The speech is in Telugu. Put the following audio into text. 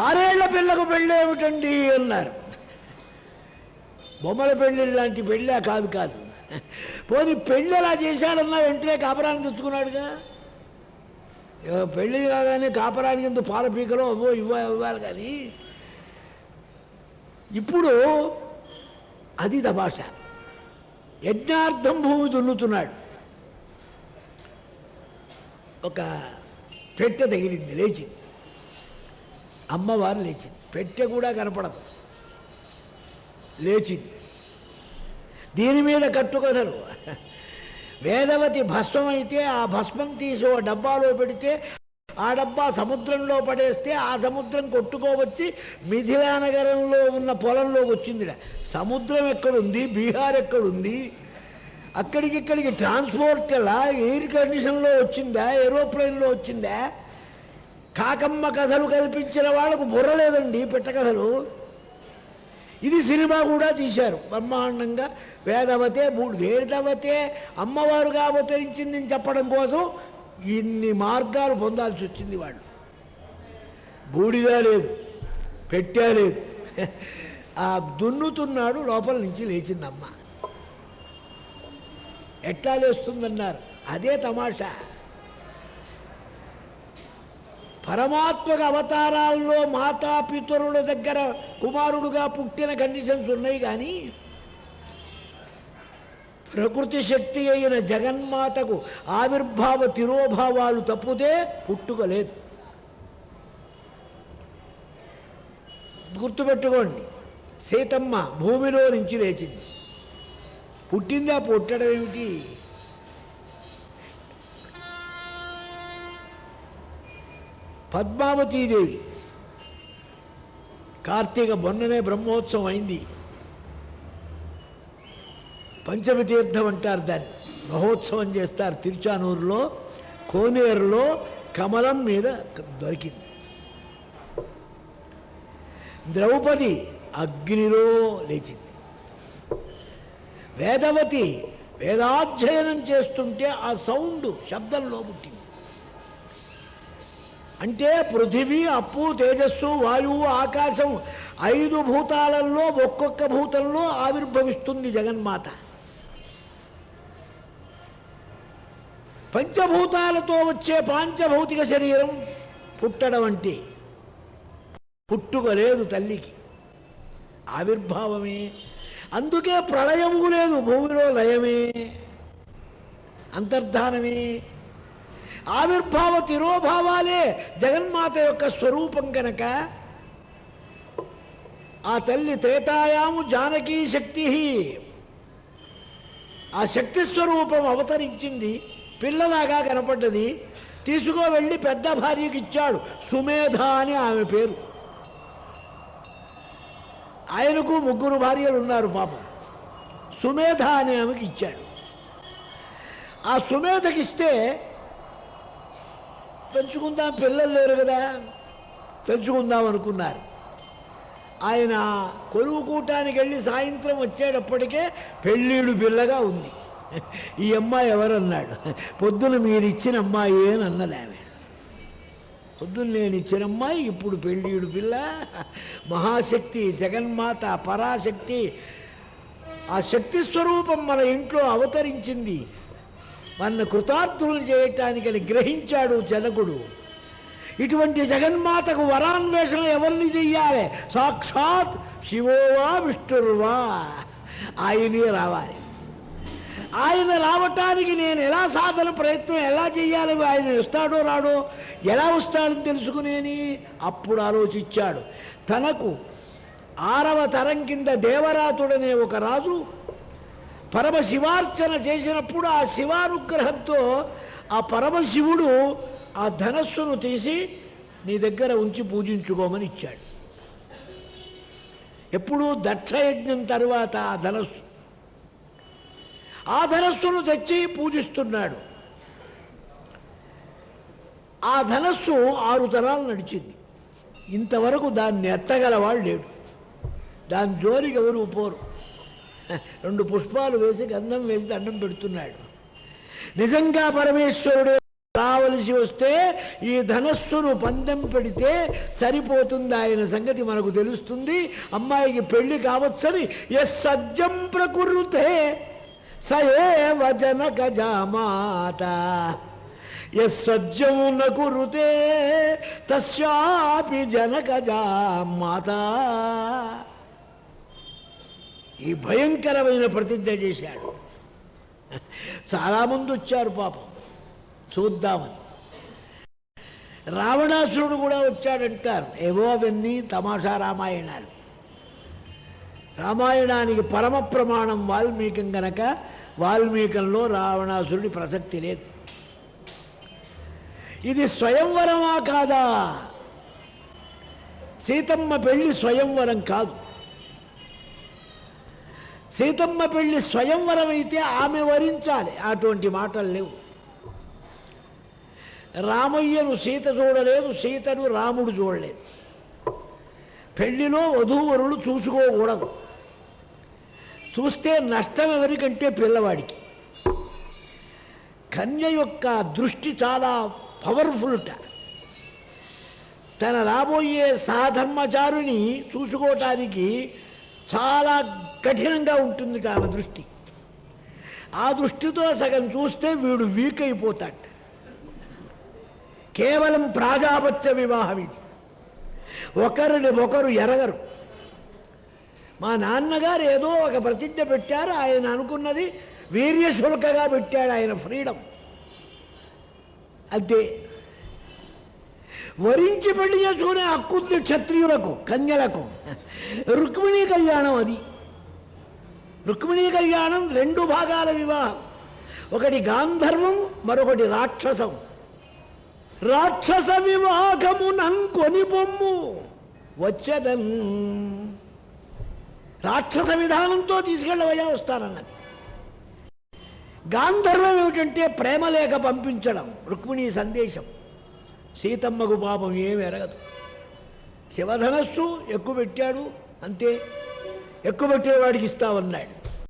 ఆరేళ్ళ పిల్లకు పెళ్ళి ఏమిటండి అన్నారు. బొమ్మల పెళ్ళి లాంటి పెళ్ళా కాదు కాదు. పోనీ పెళ్ళి ఎలా చేశాడన్నా వెంటనే కాపరాన్ని తెచ్చుకున్నాడుగా. పెళ్ళి కాగానే కాపరానికి ఎందుకు పాల పీకలో అవ్వో ఇవ్వ ఇవ్వాలి కానీ. ఇప్పుడు అది తమాష. యజ్ఞార్థం భూమి దున్నుతున్నాడు. ఒక పెట్టె తగిలింది లేచింది. అమ్మవారు లేచింది. పెట్టె కూడా కనపడదు. లేచింది. దీని మీద కట్టుకథలు వేదవతి భస్మం అయితే ఆ భస్మం తీసి ఓ డబ్బాలో పెడితే ఆ డబ్బా సముద్రంలో పడేస్తే ఆ సముద్రం కొట్టుకోవచ్చి మిథిలా నగరంలో ఉన్న పొలంలోకి వచ్చిందిరా. సముద్రం ఎక్కడుంది? బీహార్ ఎక్కడుంది? అక్కడికి ఇక్కడికి ట్రాన్స్పోర్ట్ ఎలా ఎయిర్ కండిషన్లో వచ్చిందా? ఏరోప్లేన్లో వచ్చిందా? కాకమ్మ కథలు కల్పించిన వాళ్ళకు బుర్ర లేదండి పిట్ట కథలు. ఇది సినిమా కూడా తీశారు. బ్రహ్మాండంగా వేదవతే మూడు వేదవతే అమ్మవారుగా అవతరించింది చెప్పడం కోసం ఇన్ని మార్గాలు పొందాల్సి వచ్చింది వాళ్ళు. బూడిదా లేదు పెట్టా లేదు. ఆ దున్నుతున్నాడు లోపల నుంచి లేచింది అమ్మ ఎట్లా లేస్తుందన్నారు? అదే తమాషా. పరమాత్మక అవతారాల్లో మాతాపితరుల దగ్గర కుమారుడుగా పుట్టిన కండిషన్స్ ఉన్నాయి కానీ ప్రకృతి శక్తి అయిన జగన్మాతకు ఆవిర్భావ తిరోభావాలు తప్పితే పుట్టుకలేదు. గుర్తుపెట్టుకోండి సీతమ్మ భూమిలో నుంచి లేచింది. పుట్టిందా పుట్టడం ఏమిటి పద్మావతీదేవి. కార్తీక మొన్ననే బ్రహ్మోత్సవం అయింది. పంచమి తీర్థం అంటారు దాన్ని. మహోత్సవం చేస్తారు తిరుచానూరులో కోనేరులో కమలం మీద దొరికింది. ద్రౌపది అగ్నిలో లేచింది. వేదవతి వేదాధ్యయనం చేస్తుంటే ఆ సౌండ్ శబ్దంలో పుట్టింది. అంటే పృథివీ అప్పు తేజస్సు వాయువు ఆకాశం ఐదు భూతాలలో ఒక్కొక్క భూతంలో ఆవిర్భవిస్తుంది జగన్మాత. పంచభూతాలతో వచ్చే పాంచభౌతిక శరీరం పుట్టడం అంటే పుట్టుక లేదు తల్లికి. ఆవిర్భావమే. అందుకే ప్రళయము లేదు భూమిలో లయమే. అంతర్ధానమే. ఆవిర్భావ తిరోభావాలే జగన్మాత యొక్క స్వరూపం కనుక ఆ తల్లి త్రేతాయాము జానకీ శక్తి ఆ శక్తి స్వరూపం అవతరించింది పిల్లలాగా కనపడ్డది తీసుకో వెళ్ళి పెద్ద భార్యకి ఇచ్చాడు సుమేధ అని ఆమె పేరు. ఆయనకు ముగ్గురు భార్యలు ఉన్నారు పాపం. సుమేధ అని ఆమెకి ఇచ్చాడు. ఆ సుమేధకిస్తే పెంచుకుందాం పిల్లలు లేరు కదా. పెంచుకుందాం అనుకున్నారు. ఆయన కొలువు కూటానికి వెళ్ళి సాయంత్రం వచ్చేటప్పటికే పెళ్ళిడు పిల్లగా ఉంది. ఈ అమ్మాయి ఎవరన్నాడు? పొద్దున మీరు ఇచ్చిన అమ్మాయి అని అన్నది ఆమె. పొద్దున్న నేను ఇచ్చిన అమ్మాయి ఇప్పుడు పెళ్ళిడు పిల్ల మహాశక్తి జగన్మాత పరాశక్తి. ఆ శక్తి స్వరూపం మన ఇంట్లో అవతరించింది. మన కృతార్థులను చేయటానికని గ్రహించాడు జనకుడు. ఇటువంటి జగన్మాతకు వరాన్వేషణ ఎవరిని చెయ్యాలి? సాక్షాత్ శివోవా విష్ణుర్వా. ఆయనే రావాలి. ఆయన రావటానికి నేను ఎలా సాధన ప్రయత్నం ఎలా చేయాలి ఆయన ఇస్తాడో రాడో ఎలా వస్తాడని తెలుసుకునేని? అప్పుడు ఆలోచించాడు. తనకు ఆరవ తరం కింద దేవరాతుడనే ఒక రాజు పరమశివార్చన చేసినప్పుడు ఆ శివానుగ్రహంతో ఆ పరమశివుడు ఆ ధనస్సును తీసి నీ దగ్గర ఉంచి పూజించుకోమని ఇచ్చాడు. ఎప్పుడూ దక్షయజ్ఞం తర్వాత ఆ ధనస్సు. ఆ ధనస్సును తెచ్చి పూజిస్తున్నాడు. ఆ ధనస్సు ఆరు తరాలు నడిచింది. ఇంతవరకు దాన్ని ఎత్తగలవాడు లేడు. దాని జోలికి ఎవరు పోరు. రెండు పుష్పాలు వేసి గంధం వేసి దండం పెడుతున్నాడు. నిజంగా పరమేశ్వరుడు రావలసి వస్తే ఈ ధనస్సును పందెం పెడితే సరిపోతుంది ఆయన సంగతి మనకు తెలుస్తుంది. అమ్మాయికి పెళ్ళి కావచ్చని ఎస్ సజ్జం ప్రకృతే సయేవ జనక జామాత. సజ్జమున కురుతే తస్యాపి జనక జామాత. ఈ భయంకరమైన ప్రతిజ్ఞ చేశాడు. చాలామంది వచ్చారు పాపం. చూద్దామని. రావణాసురుడు కూడా వచ్చాడంటారు. ఏవో అవన్నీ తమాషా రామాయణాలు. రామాయణానికి పరమ ప్రమాణం వాల్మీకం గనక వాల్మీకంలో రావణాసురుడి ప్రసక్తి లేదు. ఇది స్వయంవరమా కాదా? సీతమ్మ పెళ్ళి స్వయంవరం కాదు. సీతమ్మ పెళ్ళి స్వయంవరం అయితే ఆమె వరించాలి. అటువంటి మాటలు లేవు. రామయ్యను సీత చూడలేదు సీతను రాముడు చూడలేదు. పెళ్ళిలో వధూవరులు చూసుకోకూడదు. చూస్తే నష్టం ఎవరికంటే పిల్లవాడికి. కన్య యొక్క దృష్టి చాలా పవర్ఫుల్ట తన రాబోయే సాధర్మచారుని చూసుకోవటానికి చాలా కఠినంగా ఉంటుంది ఆమె దృష్టి. ఆ దృష్టితో సగం చూస్తే వీడు వీక్ అయిపోతాడు. కేవలం ప్రాజాపత్య వివాహం ఇది. ఒకరిని ఒకరు ఎరగరు. మా నాన్నగారు ఏదో ఒక ప్రతిజ్ఞ పెట్టారు ఆయన అనుకున్నది వీర్యశుల్కగా పెట్టాడు ఆయన ఫ్రీడమ్. అంతే. వరించి పెళ్ళి చేసుకునే హక్కుంది క్షత్రియులకు కన్యలకు. రుక్మిణీ కళ్యాణం అది. రుక్మిణీ కళ్యాణం రెండు భాగాల వివాహం. ఒకటి గాంధర్వం మరొకటి రాక్షసం. రాక్షస వివాహమునన్ కొని బొమ్ము. వచ్చదన్ రాక్షస విధానంతో తీసుకెళ్ళవయ్యా వస్తానన్నది. గాంధర్వం ఏమిటంటే ప్రేమ పంపించడం రుక్మిణీ సందేశం. సీతమ్మకు పాపం ఏమి ఎరగదు. శివధనస్సు ఎక్కువ పెట్టాడు అంతే. ఎక్కువ పెట్టేవాడికి ఇస్తామన్నాడు